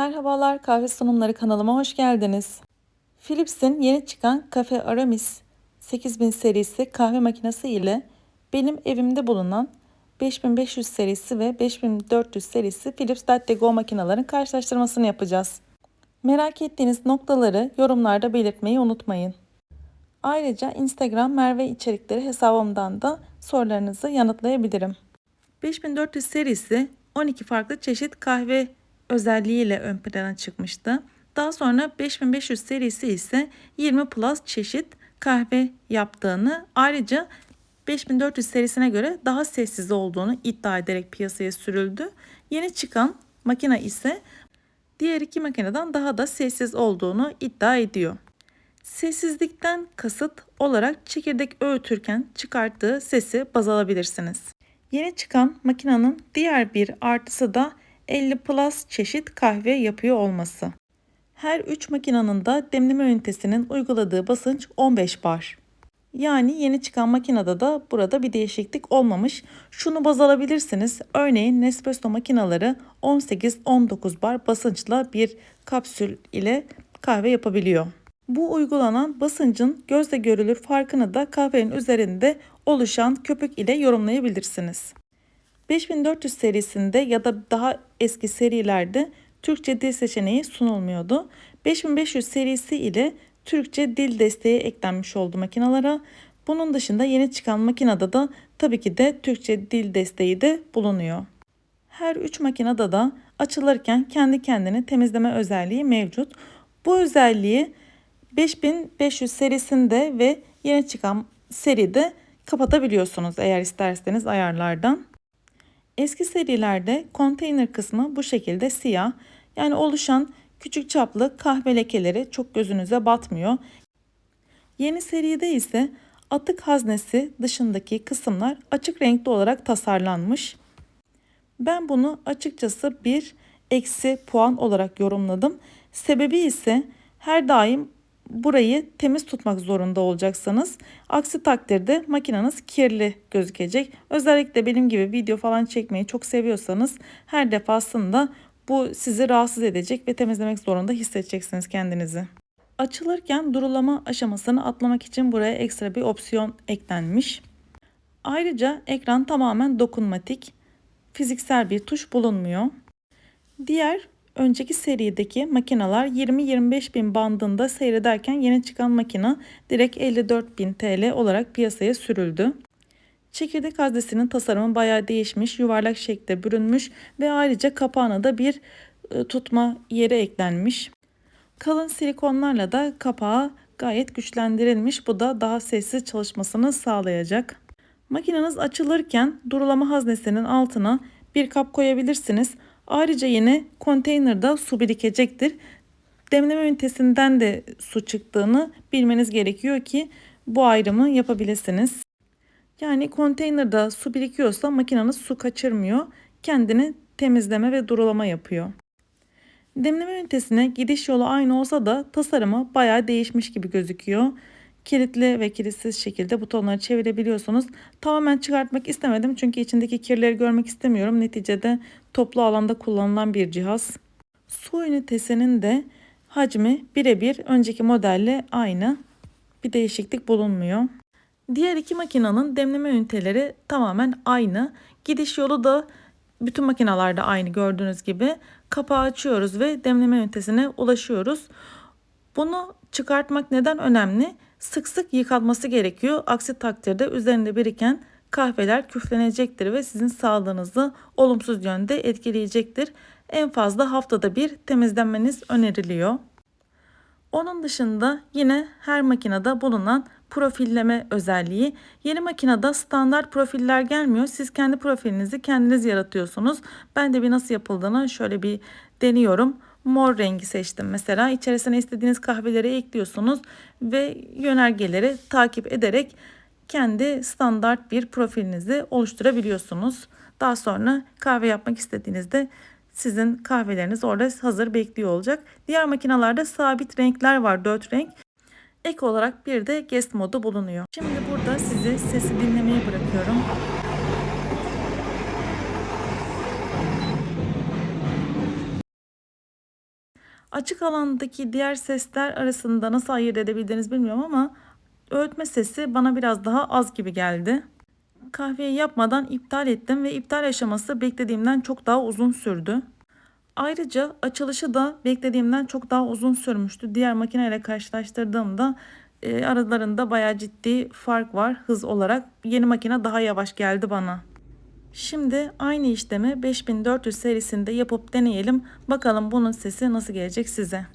Merhabalar, Kahve Sunumları kanalıma hoş geldiniz. Philips'in yeni çıkan Cafe Aramis 8000 serisi kahve makinesi ile benim evimde bulunan 5500 serisi ve 5400 serisi Philips Latte Go makinelerin karşılaştırmasını yapacağız. Merak ettiğiniz noktaları yorumlarda belirtmeyi unutmayın. Ayrıca Instagram Merve içerikleri hesabımdan da sorularınızı yanıtlayabilirim. 5400 serisi 12 farklı çeşit kahve özelliğiyle ön plana çıkmıştı. Daha sonra 5500 serisi ise 20 plus çeşit kahve yaptığını ayrıca 5400 serisine göre daha sessiz olduğunu iddia ederek piyasaya sürüldü. Yeni çıkan makine ise diğer iki makineden daha da sessiz olduğunu iddia ediyor. Sessizlikten kasıt olarak çekirdek öğütürken çıkarttığı sesi baz alabilirsiniz. Yeni çıkan makinenin diğer bir artısı da 50 plus çeşit kahve yapıyor olması. Her 3 makinenin de demleme ünitesinin uyguladığı basınç 15 bar. Yani yeni çıkan makinede de burada bir değişiklik olmamış. Şunu baz alabilirsiniz. Örneğin Nespresso makineleri 18-19 bar basınçla bir kapsül ile kahve yapabiliyor. Bu uygulanan basıncın gözle görülür farkını da kahvenin üzerinde oluşan köpük ile yorumlayabilirsiniz. 5400 serisinde ya da daha eski serilerde Türkçe dil seçeneği sunulmuyordu. 5500 serisi ile Türkçe dil desteği eklenmiş oldu makinalara. Bunun dışında yeni çıkan makinede de tabii ki de Türkçe dil desteği de bulunuyor. Her 3 makinede de açılırken kendi kendini temizleme özelliği mevcut. Bu özelliği 5500 serisinde ve yeni çıkan seride kapatabiliyorsunuz eğer isterseniz ayarlardan. Eski serilerde konteyner kısmı bu şekilde siyah. Yani oluşan küçük çaplı kahve lekeleri çok gözünüze batmıyor. Yeni seride ise atık haznesi dışındaki kısımlar açık renkli olarak tasarlanmış. Ben bunu açıkçası bir eksi puan olarak yorumladım. Sebebi ise her daim burayı temiz tutmak zorunda olacaksınız. Aksi takdirde makineniz kirli gözükecek. Özellikle benim gibi video falan çekmeyi çok seviyorsanız her defasında bu sizi rahatsız edecek ve temizlemek zorunda hissedeceksiniz kendinizi. Açılırken durulama aşamasını atlamak için buraya ekstra bir opsiyon eklenmiş. Ayrıca ekran tamamen dokunmatik. Fiziksel bir tuş bulunmuyor. Diğer önceki serideki makineler 20-25 bin bandında seyrederken yeni çıkan makine direkt 54 bin TL olarak piyasaya sürüldü. Çekirdek haznesinin tasarımı bayağı değişmiş, yuvarlak şekilde bürünmüş ve ayrıca kapağına da bir e, tutma yeri eklenmiş. Kalın silikonlarla da kapağı gayet güçlendirilmiş. Bu da daha sessiz çalışmasını sağlayacak. Makineniz açılırken durulama haznesinin altına bir kap koyabilirsiniz. Ayrıca yine konteynerde su birikecektir. Demleme ünitesinden de su çıktığını bilmeniz gerekiyor ki bu ayrımı yapabilirsiniz. Yani konteynerde su birikiyorsa makineniz su kaçırmıyor. Kendini temizleme ve durulama yapıyor. Demleme ünitesine gidiş yolu aynı olsa da tasarımı bayağı değişmiş gibi gözüküyor. Kilitli ve kilitsiz şekilde butonları çevirebiliyorsunuz. Tamamen çıkartmak istemedim çünkü içindeki kirleri görmek istemiyorum. Neticede toplu alanda kullanılan bir cihaz. Su ünitesinin de hacmi birebir önceki modelle aynı. Bir değişiklik bulunmuyor. Diğer iki makinenin demleme üniteleri tamamen aynı. Gidiş yolu da bütün makinalarda aynı gördüğünüz gibi. Kapağı açıyoruz ve demleme ünitesine ulaşıyoruz. Bunu çıkartmak neden önemli? Sık sık yıkanması gerekiyor. Aksi takdirde üzerinde biriken kahveler küflenecektir ve sizin sağlığınızı olumsuz yönde etkileyecektir. En fazla haftada bir temizlenmeniz öneriliyor. Onun dışında yine her makinede bulunan profilleme özelliği. Yeni makinede standart profiller gelmiyor. Siz kendi profilinizi kendiniz yaratıyorsunuz. Ben de bir nasıl yapıldığını şöyle bir deniyorum. Mor rengi seçtim mesela. İçerisine istediğiniz kahveleri ekliyorsunuz ve yönergeleri takip ederek kendi standart bir profilinizi oluşturabiliyorsunuz. Daha sonra kahve yapmak istediğinizde sizin kahveleriniz orada hazır bekliyor olacak. Diğer makinalarda sabit renkler var 4 renk. Ek olarak bir de guest modu bulunuyor. Şimdi burada sizi sesi dinlemeye bırakıyorum. Açık alandaki diğer sesler arasında nasıl ayırt edebildiğinizi bilmiyorum ama öğütme sesi bana biraz daha az gibi geldi. Kahveyi yapmadan iptal ettim ve iptal aşaması beklediğimden çok daha uzun sürdü. Ayrıca açılışı da beklediğimden çok daha uzun sürmüştü. Diğer makineyle karşılaştırdığımda e, aralarında bayağı ciddi fark var hız olarak. Yeni makine daha yavaş geldi bana. Şimdi aynı işlemi 5400 serisinde yapıp deneyelim. Bakalım bunun sesi nasıl gelecek size.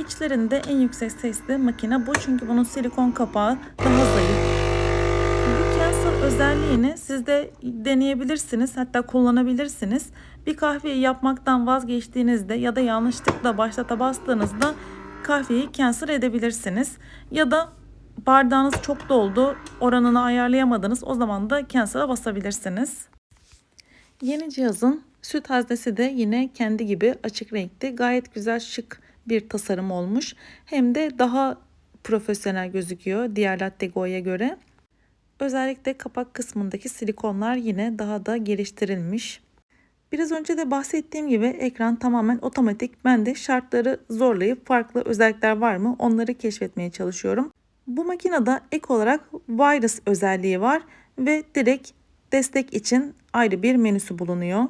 İçlerinde en yüksek sesli makine bu çünkü bunun silikon kapağı daha zayıf. Bu Cancer özelliğini siz de deneyebilirsiniz hatta kullanabilirsiniz. Bir kahveyi yapmaktan vazgeçtiğinizde ya da yanlışlıkla başlata bastığınızda kahveyi cancel edebilirsiniz. Ya da bardağınız çok doldu oranını ayarlayamadınız o zaman da cancel'a basabilirsiniz. Yeni cihazın süt haznesi de yine kendi gibi açık renkte gayet güzel şık bir tasarım olmuş. Hem de daha profesyonel gözüküyor diğer Latte Go'ya göre. Özellikle kapak kısmındaki silikonlar yine daha da geliştirilmiş. Biraz önce de bahsettiğim gibi ekran tamamen otomatik. Ben de şartları zorlayıp farklı özellikler var mı onları keşfetmeye çalışıyorum. Bu makinede ek olarak virus özelliği var ve direkt destek için ayrı bir menüsü bulunuyor.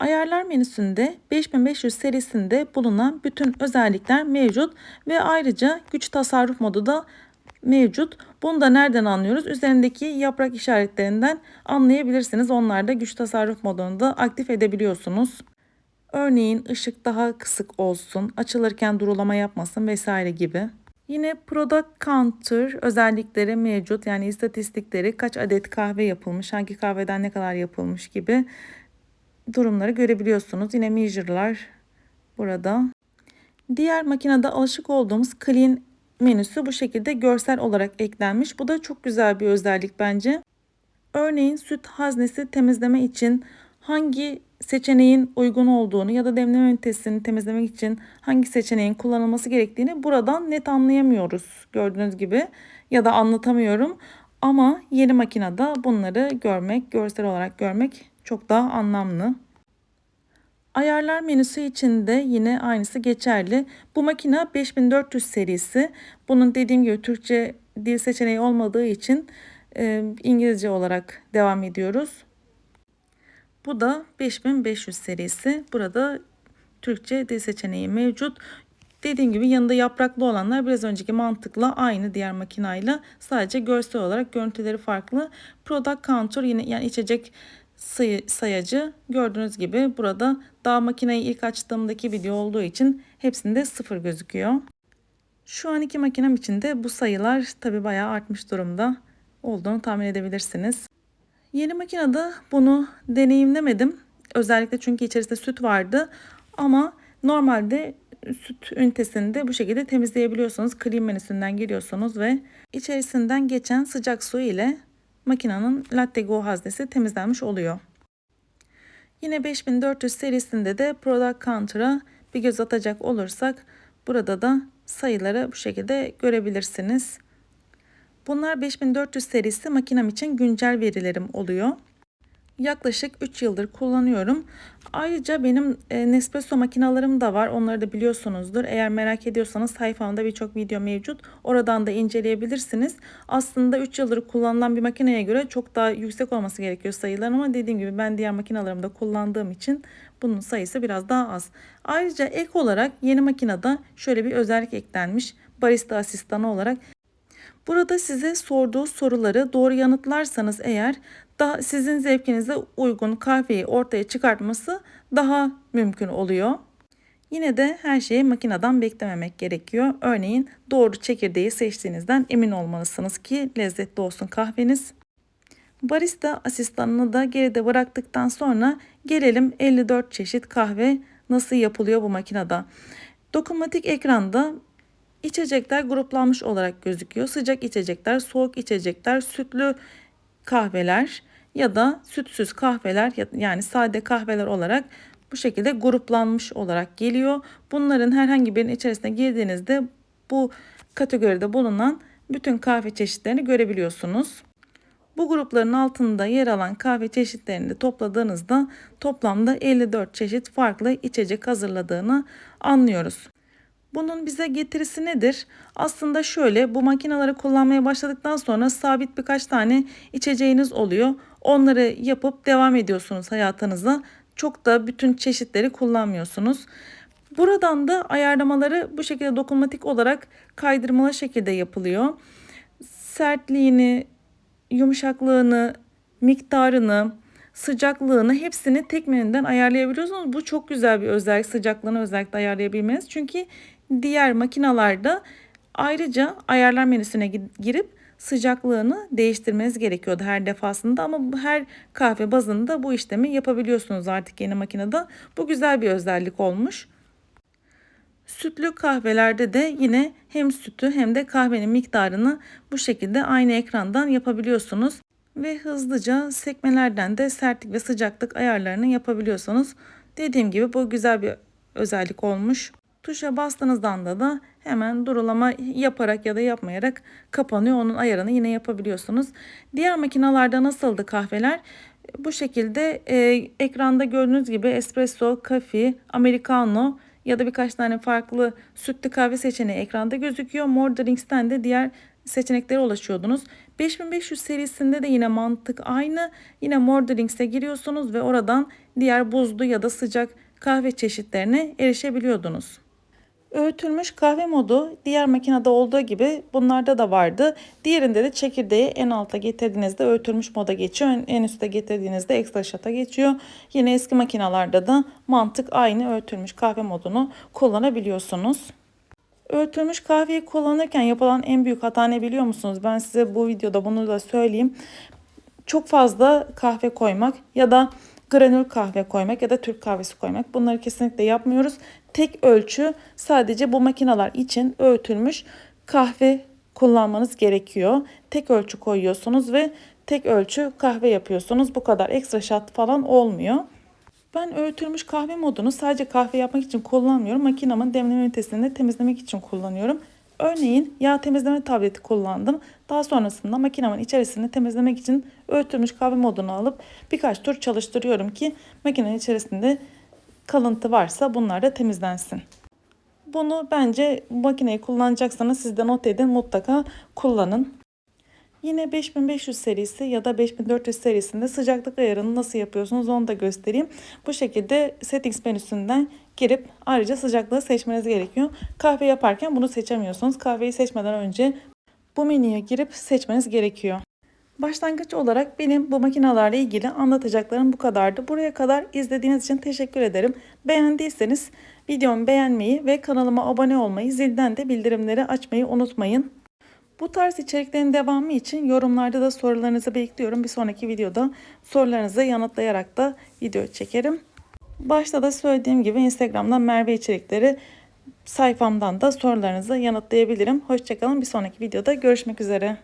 Ayarlar menüsünde 5500 serisinde bulunan bütün özellikler mevcut ve ayrıca güç tasarruf modu da mevcut. Bunu da nereden anlıyoruz? Üzerindeki yaprak işaretlerinden anlayabilirsiniz. Onlar da güç tasarruf modunu da aktif edebiliyorsunuz. Örneğin ışık daha kısık olsun, açılırken durulama yapmasın vesaire gibi. Yine product counter özellikleri mevcut. Yani istatistikleri kaç adet kahve yapılmış, hangi kahveden ne kadar yapılmış gibi durumları görebiliyorsunuz. Yine measure'lar burada. Diğer makinede alışık olduğumuz clean menüsü bu şekilde görsel olarak eklenmiş. Bu da çok güzel bir özellik bence. Örneğin süt haznesi temizleme için hangi seçeneğin uygun olduğunu ya da demleme ünitesini temizlemek için hangi seçeneğin kullanılması gerektiğini buradan net anlayamıyoruz gördüğünüz gibi ya da anlatamıyorum. Ama yeni makinede bunları görmek, görsel olarak görmek çok daha anlamlı. Ayarlar menüsü için de yine aynısı geçerli. Bu makine 5400 serisi. Bunun dediğim gibi Türkçe dil seçeneği olmadığı için e, İngilizce olarak devam ediyoruz. Bu da 5500 serisi. Burada Türkçe dil seçeneği mevcut. Dediğim gibi yanında yapraklı olanlar biraz önceki mantıkla aynı diğer makinayla. Sadece görsel olarak görüntüleri farklı. Product Counter yine yani içecek sayı, sayacı gördüğünüz gibi burada daha makineyi ilk açtığımdaki video olduğu için hepsinde sıfır gözüküyor. Şu an iki makinem için de bu sayılar tabi bayağı artmış durumda olduğunu tahmin edebilirsiniz. Yeni makinede bunu deneyimlemedim. Özellikle çünkü içerisinde süt vardı. Ama normalde süt ünitesini de bu şekilde temizleyebiliyorsunuz. Clean menüsünden giriyorsunuz ve içerisinden geçen sıcak su ile makinenin Latte Go haznesi temizlenmiş oluyor. Yine 5400 serisinde de Product Counter'a bir göz atacak olursak burada da sayıları bu şekilde görebilirsiniz. Bunlar 5400 serisi makinem için güncel verilerim oluyor. Yaklaşık 3 yıldır kullanıyorum. Ayrıca benim e, Nespresso makinalarım da var. Onları da biliyorsunuzdur. Eğer merak ediyorsanız sayfamda birçok video mevcut. Oradan da inceleyebilirsiniz. Aslında 3 yıldır kullanılan bir makineye göre çok daha yüksek olması gerekiyor sayılar ama dediğim gibi ben diğer makinalarımda kullandığım için bunun sayısı biraz daha az. Ayrıca ek olarak yeni makinede şöyle bir özellik eklenmiş. Barista asistanı olarak Burada size sorduğu soruları doğru yanıtlarsanız eğer daha sizin zevkinize uygun kahveyi ortaya çıkartması daha mümkün oluyor. Yine de her şeyi makineden beklememek gerekiyor. Örneğin doğru çekirdeği seçtiğinizden emin olmalısınız ki lezzetli olsun kahveniz. Barista asistanını da geride bıraktıktan sonra gelelim 54 çeşit kahve nasıl yapılıyor bu makinede. Dokunmatik ekranda içecekler gruplanmış olarak gözüküyor. Sıcak içecekler, soğuk içecekler, sütlü kahveler ya da sütsüz kahveler yani sade kahveler olarak bu şekilde gruplanmış olarak geliyor. Bunların herhangi birinin içerisine girdiğinizde bu kategoride bulunan bütün kahve çeşitlerini görebiliyorsunuz. Bu grupların altında yer alan kahve çeşitlerini de topladığınızda toplamda 54 çeşit farklı içecek hazırladığını anlıyoruz. Bunun bize getirisi nedir? Aslında şöyle bu makineleri kullanmaya başladıktan sonra sabit birkaç tane içeceğiniz oluyor. Onları yapıp devam ediyorsunuz hayatınıza. Çok da bütün çeşitleri kullanmıyorsunuz. Buradan da ayarlamaları bu şekilde dokunmatik olarak kaydırmalı şekilde yapılıyor. Sertliğini, yumuşaklığını, miktarını, sıcaklığını hepsini tek menüden ayarlayabiliyorsunuz. Bu çok güzel bir özellik sıcaklığını özellikle ayarlayabilmeniz. Çünkü diğer makinalarda ayrıca ayarlar menüsüne girip sıcaklığını değiştirmeniz gerekiyordu her defasında ama her kahve bazında bu işlemi yapabiliyorsunuz artık yeni makinede. Bu güzel bir özellik olmuş. Sütlü kahvelerde de yine hem sütü hem de kahvenin miktarını bu şekilde aynı ekrandan yapabiliyorsunuz. Ve hızlıca sekmelerden de sertlik ve sıcaklık ayarlarını yapabiliyorsunuz. Dediğim gibi bu güzel bir özellik olmuş. Tuşa bastığınızdan da da hemen durulama yaparak ya da yapmayarak kapanıyor. Onun ayarını yine yapabiliyorsunuz. Diğer makinalarda nasıldı kahveler? Bu şekilde e, ekranda gördüğünüz gibi espresso, kafe, americano ya da birkaç tane farklı sütlü kahve seçeneği ekranda gözüküyor. More Drinks'ten de diğer seçeneklere ulaşıyordunuz. 5500 serisinde de yine mantık aynı. Yine More Drinks'e giriyorsunuz ve oradan diğer buzlu ya da sıcak kahve çeşitlerine erişebiliyordunuz. Öğütülmüş kahve modu diğer makinede olduğu gibi bunlarda da vardı. Diğerinde de çekirdeği en alta getirdiğinizde öğütülmüş moda geçiyor. En üstte getirdiğinizde ekstra şata geçiyor. Yine eski makinalarda da mantık aynı öğütülmüş kahve modunu kullanabiliyorsunuz. Öğütülmüş kahveyi kullanırken yapılan en büyük hata ne biliyor musunuz? Ben size bu videoda bunu da söyleyeyim. Çok fazla kahve koymak ya da granül kahve koymak ya da Türk kahvesi koymak. Bunları kesinlikle yapmıyoruz. Tek ölçü sadece bu makineler için öğütülmüş kahve kullanmanız gerekiyor. Tek ölçü koyuyorsunuz ve tek ölçü kahve yapıyorsunuz. Bu kadar ekstra şat falan olmuyor. Ben öğütülmüş kahve modunu sadece kahve yapmak için kullanmıyorum. Makinamın demleme ünitesini de temizlemek için kullanıyorum. Örneğin yağ temizleme tableti kullandım. Daha sonrasında makinemin içerisini temizlemek için öğütülmüş kahve modunu alıp birkaç tur çalıştırıyorum ki makinenin içerisinde kalıntı varsa bunlar da temizlensin. Bunu bence makineyi kullanacaksanız siz de not edin mutlaka kullanın. Yine 5500 serisi ya da 5400 serisinde sıcaklık ayarını nasıl yapıyorsunuz onu da göstereyim. Bu şekilde settings menüsünden girip ayrıca sıcaklığı seçmeniz gerekiyor. Kahve yaparken bunu seçemiyorsunuz. Kahveyi seçmeden önce bu menüye girip seçmeniz gerekiyor. Başlangıç olarak benim bu makinalarla ilgili anlatacaklarım bu kadardı. Buraya kadar izlediğiniz için teşekkür ederim. Beğendiyseniz videomu beğenmeyi ve kanalıma abone olmayı, zilden de bildirimleri açmayı unutmayın. Bu tarz içeriklerin devamı için yorumlarda da sorularınızı bekliyorum. Bir sonraki videoda sorularınızı yanıtlayarak da video çekerim. Başta da söylediğim gibi Instagram'dan Merve içerikleri sayfamdan da sorularınızı yanıtlayabilirim. Hoşçakalın. Bir sonraki videoda görüşmek üzere.